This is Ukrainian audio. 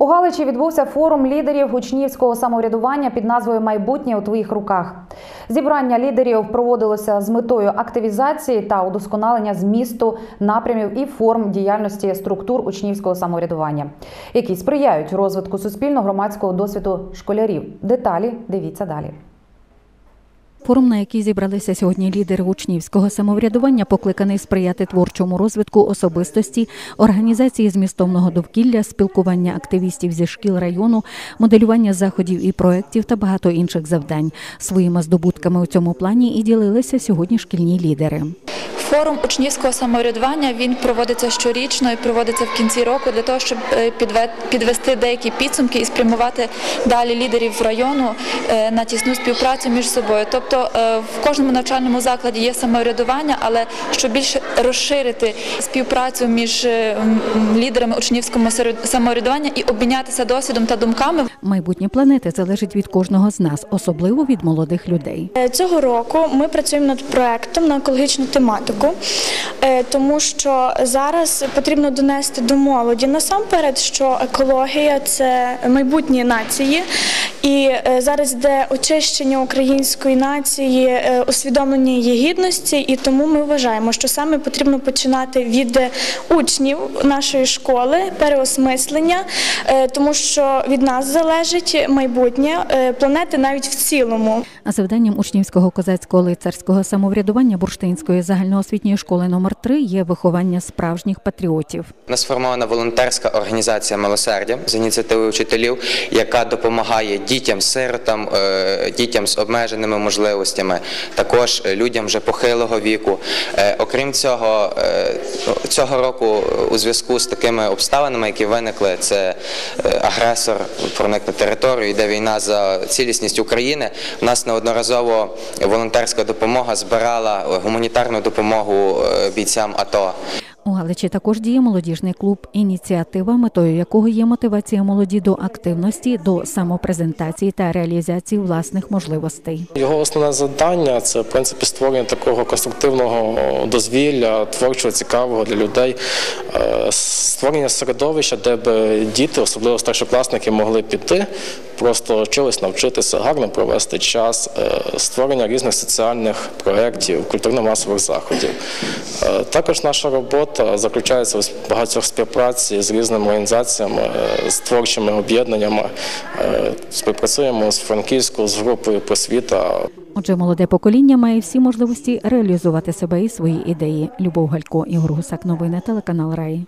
У Галичі відбувся форум лідерів учнівського самоврядування під назвою Майбутнє у твоїх руках. Зібрання лідерів проводилося з метою активізації та удосконалення змісту напрямів і форм діяльності структур учнівського самоврядування, які сприяють розвитку суспільно-громадського досвіду школярів. Деталі дивіться далі. Форум, на який зібралися сьогодні лідери учнівського самоврядування, покликаний сприяти творчому розвитку особистості, організації змістовного довкілля, спілкування активістів зі шкіл району, моделювання заходів і проєктів та багато інших завдань. Своїми здобутками у цьому плані і ділилися сьогодні шкільні лідери. Форум учнівського самоврядування він проводиться щорічно і проводиться в кінці року для того, щоб е, підвести деякі підсумки і спрямувати далі лідерів району е, на тісну співпрацю між собою. Тобто е, в кожному навчальному закладі є самоврядування, але щоб більше розширити співпрацю між лідерами учнівського самоврядування і обмінятися досвідом та думками, Майбутнє планети залежить від кожного з нас, особливо від молодих людей. Е, Цього року ми працюємо над проектом на екологічну тематику, е, тому що зараз потрібно донести до молоді насамперед, що екологія це майбутнє нації, і е, зараз йде очищення української нації, е, усвідомлення її гідності, і тому ми вважаємо, що саме потрібно починати від учнів нашої школи, переосмислення, е, тому що від нас залежить майбутнє планети навіть в цілому. А завданням учнівського козацького лицарського самоврядування Бурштинської загальноосвітньої школи номер 3 є виховання справжніх патріотів. У нас сформована волонтерська організація Милосердя з ініціативи вчителів, яка допомагає дітям, сиротам, е, дітям з обмеженими можливостями, також е, людям вже похилого віку. Е, Окрім цього, е, цього року у зв'язку з такими обставинами, які виникли, це агресор проник на територію, йде війна за цілісність України. У нас неодноразово волонтерська допомога збирала гуманітарну допомогу бійцям АТО. У Галичі також діє молодіжний клуб, ініціатива, метою якого є мотивація молоді до активності, до самопрезентації та реалізації власних можливостей. Його основне завдання це в принципі створення такого конструктивного дозвілля, творчого, цікавого для людей, е, створення середовища, де б діти, особливо старшокласники, могли піти, просто чогось навчитися, гарно провести час, е, створення різних соціальних проєктів, культурно-масових заходів. Е, Також наша робота заключається у багатьох співпраці з різними організаціями, е, з творчими об'єднаннями. Співпрацюємо з Франківською, з групою просвіта. Отже, молоде покоління має всі можливості реалізувати себе і свої ідеї. Любов Галько, Ігор Гусак, новини, телеканал Раї.